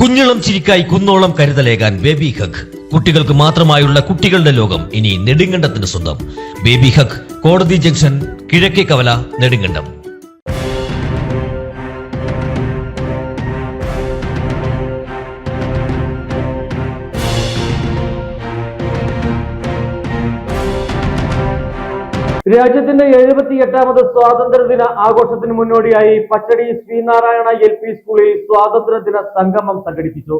കുഞ്ഞിളം ചിരിക്കായി കുന്നോളം കരുതലേകാൻ baby hug. കുട്ടികൾക്ക് മാത്രമായുള്ള കുട്ടികളുടെ ലോകം ഇനി നെടുങ്കണ്ടത്തിന് സ്വന്തം. ബേബി ഹഗ് കോടതി ജംഗ്ഷൻ കിഴക്കേ കവല നെടുങ്കണ്ടം. രാജ്യത്തിന്റെ എഴുപത്തി എട്ടാമത് സ്വാതന്ത്ര്യദിന ആഘോഷത്തിന് മുന്നോടിയായി പച്ചടി ശ്രീനാരായണ എൽ പി സ്കൂളിൽ സ്വാതന്ത്ര്യദിന സംഗമം സംഘടിപ്പിച്ചു.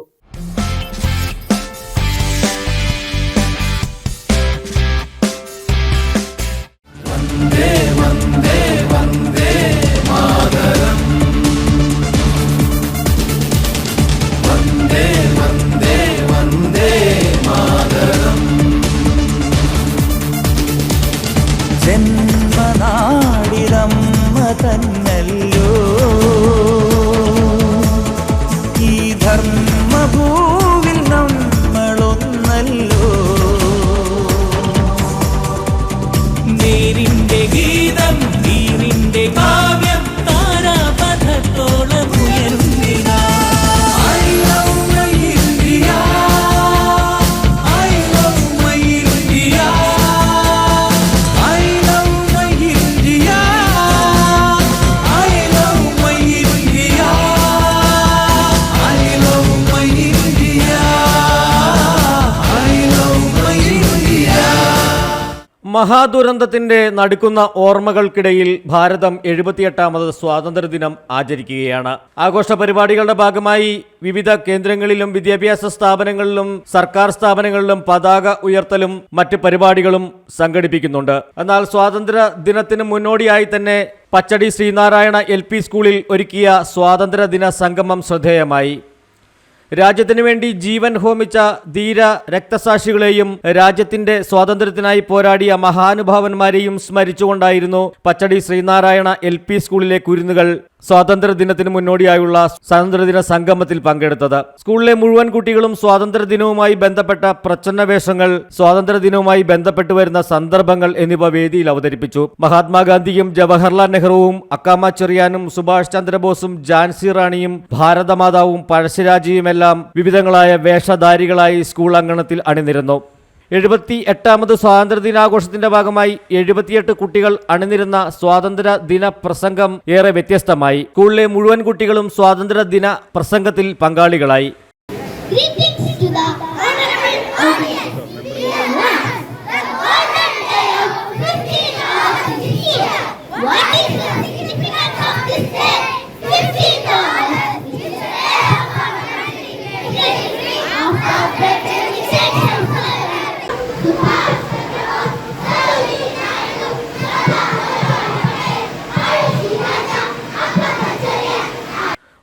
Take it മഹാദുരന്തത്തിന്റെ നടുക്കുന്ന ഓർമ്മകൾക്കിടയിൽ ഭാരതം എഴുപത്തിയെട്ടാമത് സ്വാതന്ത്ര്യദിനം ആചരിക്കുകയാണ്. ആഘോഷ പരിപാടികളുടെ ഭാഗമായി വിവിധ കേന്ദ്രങ്ങളിലും വിദ്യാഭ്യാസ സ്ഥാപനങ്ങളിലും സർക്കാർ സ്ഥാപനങ്ങളിലും പതാക ഉയർത്തലും മറ്റ് പരിപാടികളും സംഘടിപ്പിക്കുന്നുണ്ട്. എന്നാൽ സ്വാതന്ത്ര്യ ദിനത്തിന് മുന്നോടിയായി തന്നെ പച്ചടി ശ്രീനാരായണ എൽ സ്കൂളിൽ ഒരുക്കിയ സ്വാതന്ത്ര്യ ദിന സംഗമം ശ്രദ്ധേയമായി. രാജ്യത്തിനു വേണ്ടി ജീവൻ ഹോമിച്ച ധീര രക്തസാക്ഷികളെയും രാജ്യത്തിന്റെ സ്വാതന്ത്ര്യത്തിനായി പോരാടിയ മഹാനുഭാവന്മാരെയും സ്മരിച്ചുകൊണ്ടായിരുന്നു പച്ചടി ശ്രീനാരായണ എൽ സ്കൂളിലെ കുരുന്നുകൾ സ്വാതന്ത്ര്യ ദിനത്തിന് മുന്നോടിയായുള്ള സ്വാതന്ത്ര്യദിന സംഗമത്തിൽ പങ്കെടുത്തത്. സ്കൂളിലെ മുഴുവൻ കുട്ടികളും സ്വാതന്ത്ര്യദിനവുമായി ബന്ധപ്പെട്ട പ്രച്ഛന്ന വേഷങ്ങൾ സ്വാതന്ത്ര്യദിനവുമായി ബന്ധപ്പെട്ടു വരുന്ന സന്ദർഭങ്ങൾ എന്നിവ വേദിയിൽ അവതരിപ്പിച്ചു. മഹാത്മാഗാന്ധിയും ജവഹർലാൽ നെഹ്റുവും അക്കാമ ചെറിയാനും സുഭാഷ് ചന്ദ്രബോസും ജാൻസി റാണിയും ഭാരതമാതാവും പഴശ്ശിരാജയുമെല്ലാം വിവിധങ്ങളായ വേഷധാരികളായി സ്കൂൾ അങ്കണത്തിൽ അണിനിരന്നു. എഴുപത്തി എട്ടാമത് സ്വാതന്ത്ര്യ ദിനാഘോഷത്തിന്റെ ഭാഗമായി എഴുപത്തിയെട്ട് കുട്ടികൾ അണിനിരുന്ന സ്വാതന്ത്ര്യ ദിന പ്രസംഗം ഏറെ വ്യത്യസ്തമായി. സ്കൂളിലെ മുഴുവൻ കുട്ടികളും സ്വാതന്ത്ര്യ ദിന പ്രസംഗത്തിൽ പങ്കാളികളായി.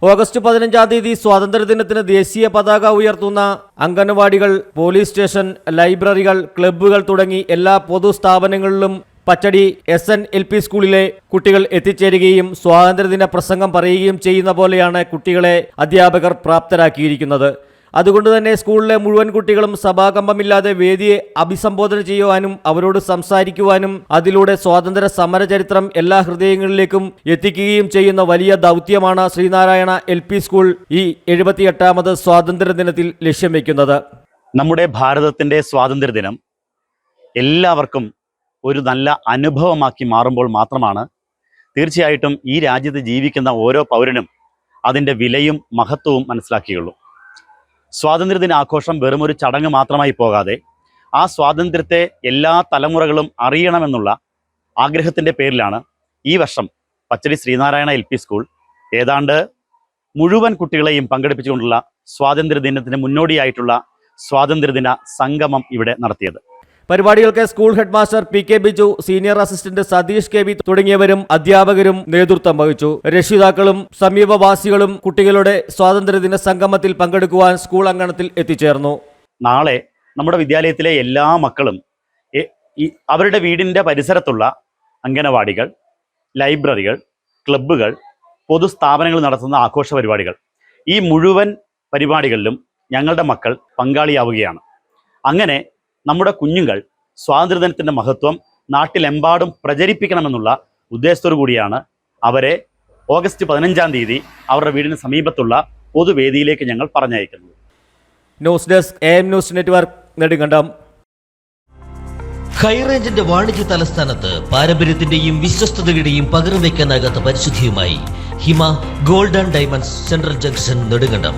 ഓഗസ്റ്റ് പതിനഞ്ചാം തീയതി സ്വാതന്ത്ര്യദിനത്തിന് ദേശീയ പതാക ഉയർത്തുന്ന അംഗൻവാടികൾ പോലീസ് സ്റ്റേഷൻ ലൈബ്രറികൾ ക്ലബ്ബുകൾ തുടങ്ങി എല്ലാ പൊതുസ്ഥാപനങ്ങളിലും Pachady S N L P സ്കൂളിലെ കുട്ടികൾ എത്തിച്ചേരുകയും സ്വാതന്ത്ര്യദിന പ്രസംഗം പറയുകയും ചെയ്യുന്ന പോലെയാണ് കുട്ടികളെ അധ്യാപകർ പ്രാപ്തരാക്കിയിരിക്കുന്നത്. അതുകൊണ്ട് തന്നെ സ്കൂളിലെ മുഴുവൻ കുട്ടികളും സഭാകമ്പമില്ലാതെ വേദിയെ അഭിസംബോധന ചെയ്യുവാനും അവരോട് സംസാരിക്കുവാനും അതിലൂടെ സ്വാതന്ത്ര്യ സമര ചരിത്രം എല്ലാ ഹൃദയങ്ങളിലേക്കും എത്തിക്കുകയും ചെയ്യുന്ന വലിയ ദൗത്യമാണ് ശ്രീനാരായണ എൽ സ്കൂൾ ഈ എഴുപത്തിയെട്ടാമത് സ്വാതന്ത്ര്യ ദിനത്തിൽ ലക്ഷ്യം വയ്ക്കുന്നത്. നമ്മുടെ ഭാരതത്തിന്റെ സ്വാതന്ത്ര്യ ദിനം എല്ലാവർക്കും ഒരു നല്ല അനുഭവമാക്കി മാറുമ്പോൾ മാത്രമാണ് തീർച്ചയായിട്ടും ഈ രാജ്യത്ത് ജീവിക്കുന്ന ഓരോ പൗരനും അതിന്റെ വിലയും മഹത്വവും മനസ്സിലാക്കിയുള്ളൂ. സ്വാതന്ത്ര്യദിന ആഘോഷം വെറും ഒരു ചടങ്ങ് മാത്രമായി പോകാതെ ആ സ്വാതന്ത്ര്യത്തെ എല്ലാ തലമുറകളും അറിയണമെന്നുള്ള ആഗ്രഹത്തിന്റെ പേരിലാണ് ഈ വർഷം Pachady Sreenarayana L P school. ഏതാണ്ട് മുഴുവൻ കുട്ടികളെയും പങ്കെടുപ്പിച്ചുകൊണ്ടുള്ള സ്വാതന്ത്ര്യദിനത്തിന് മുന്നോടിയായിട്ടുള്ള സ്വാതന്ത്ര്യദിന സംഗമം ഇവിടെ നടത്തിയത്. പരിപാടികൾക്ക് school head master P K Biju senior assistant Satheesh K B തുടങ്ങിയവരും അധ്യാപകരും നേതൃത്വം വഹിച്ചു. രക്ഷിതാക്കളും സമീപവാസികളും കുട്ടികളുടെ സ്വാതന്ത്ര്യദിന സംഗമത്തിൽ പങ്കെടുക്കുവാൻ സ്കൂൾ അങ്കണത്തിൽ എത്തിച്ചേർന്നു. നാളെ നമ്മുടെ വിദ്യാലയത്തിലെ എല്ലാ മക്കളും അവരുടെ വീടിന്റെ പരിസരത്തുള്ള അംഗനവാടികൾ ലൈബ്രറികൾ ക്ലബ്ബുകൾ പൊതുസ്ഥാപനങ്ങൾ നടത്തുന്ന ആഘോഷ പരിപാടികൾ. ഈ മുഴുവൻ പരിപാടികളിലും ഞങ്ങളുടെ മക്കൾ പങ്കാളിയാവുകയാണ്. അങ്ങനെ നമ്മുടെ കുഞ്ഞുങ്ങൾ സ്വാതന്ത്ര്യദിനത്തിന്റെ മഹത്വം നാട്ടിലെമ്പാടും പ്രചരിപ്പിക്കണമെന്നുള്ള ഉദ്ദേശത്തോടു കൂടിയാണ് അവരെ ഓഗസ്റ്റ് പതിനഞ്ചാം തീയതി അവരുടെ വീടിന് സമീപത്തുള്ള പൊതുവേദിയിലേക്ക് ഞങ്ങൾ പറഞ്ഞയക്കുന്നത്. News desk A M news network Nedumkandam. ഹൈറേഞ്ചിന്റെ വാണിജ്യ തലസ്ഥാനത്ത് പാരമ്പര്യത്തിന്റെയും വിശ്വസ്തതയുടെയും പകരം വയ്ക്കാനാകാത്ത പരിശുദ്ധിയുമായി Hima gold and diamonds central junction Nedumkandam.